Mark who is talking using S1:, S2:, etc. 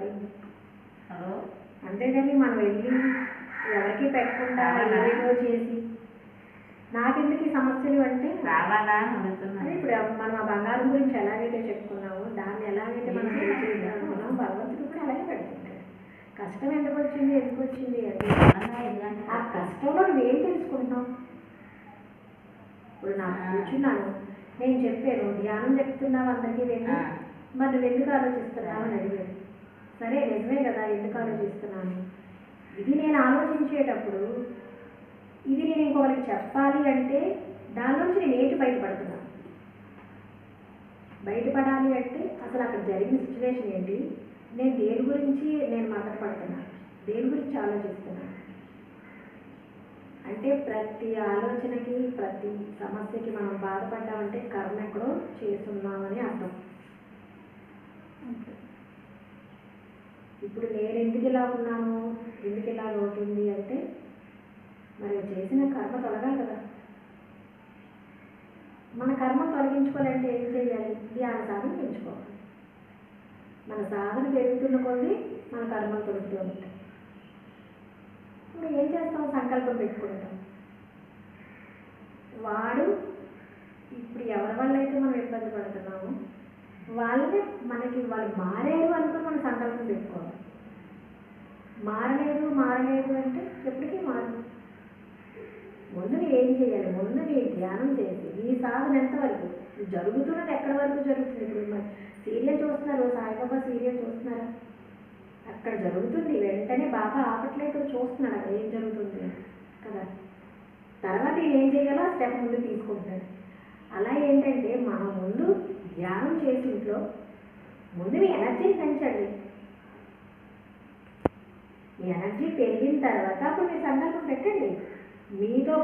S1: అది
S2: హలో?
S1: అంతేగాని మనం వెళ్ళి ఎవరికి పెట్టకుండా? ఏదేదో చేసి నాకెందుకు ఈ సమస్యలు అంటే?
S2: రావాలా
S1: అదే
S2: అడుగుతున్నాను.
S1: ఇప్పుడు మనం ఆ బంగారం గురించి ఎలాగైతే చెప్పుకున్నామో దాన్ని ఎలాగైతే మనం చేయాలనుకున్నాం భగవంతుడు కూడా అలాగే పెడుతుంటాడు కష్టం ఎందుకు వచ్చింది? ఎందుకు వచ్చింది
S2: ఇలాంటి
S1: ఆ కష్టంలో. నువ్వేం తెలుసుకుంటున్నావు? ఇప్పుడు నాకు. కూర్చున్నాను. నేను చెప్పాను ధ్యానం చెప్తున్నావు అందరికీ వెళ్ళి. మరి నువ్వు ఎందుకు ఆలోచిస్తున్నావు? అని అడిగాడు. సరే నిజమే కదా ఎందుకు ఆలోచిస్తున్నాను? ఇది నేను ఆలోచించేటప్పుడు ఇది నేను ఇంకొకరికి చెప్పాలి అంటే దానిలోంచి నేను ఏంటి బయటపడుతున్నాను బయటపడాలి అంటే అసలు అక్కడ జరిగిన సిచ్యువేషన్ ఏంటి? నేను దేని గురించి నేను మాట్లాడపడుతున్నాను దేని గురించి ఆలోచిస్తున్నాను అంటే ప్రతి ఆలోచనకి ప్రతి సమస్యకి మనం బాధపడ్డామంటే కర్మ ఎక్కడో చేస్తున్నాం. ఇప్పుడు నేను ఎందుకు ఇలా ఉన్నాను? ఎందుకు ఇలా అవుతుంది అంటే మరి చేసిన కర్మ తొలగాలి కదా. మన కర్మ తొలగించుకోవాలంటే ఏం చేయాలి? ధ్యాన సాధన పెంచుకోవాలి. మన సాధన పెరుగుతున్న కొద్దీ మన కర్మలు తొలుగుతూ ఉంటాయి ఇప్పుడు ఏం చేస్తాం? సంకల్పం పెట్టుకుంటాం. వాడు ఇప్పుడు ఎవరి వల్ల అయితే మనం ఇబ్బంది పడుతున్నామో వాళ్ళని మనకి వాళ్ళు మారారు అనుకుని సంకల్పం పెట్టుకోవాలి మారలేదు మారలేదు అంటే ఎప్పటికీ మారదు. ముందు ఏం చేయాలి? ముందు నీ ధ్యానం చేసి నీ సాధన ఎంతవరకు? జరుగుతున్నది ఎక్కడి వరకు జరుగుతుంది ఇప్పుడు మరి? సీరియల్ చూస్తున్నారు సాయిబాబా సీరియల్ చూస్తున్నారా? అక్కడ జరుగుతుంది వెంటనే బాగా ఆపట్లేదు చూస్తున్నాడు ఏం జరుగుతుంది కదా? తర్వాత ఏం చేయాలో ఆ స్టెప్ ముందు తీసుకుంటాడు. అలా ఏంటంటే మనం ముందు ధ్యానం చేసి ఇంట్లో ముందు మీ ఎనర్జీని పెంచండి. ఎనర్జీ పెరిగిన తర్వాత అప్పుడు మీ సంకల్పం పెట్టండి. మీతో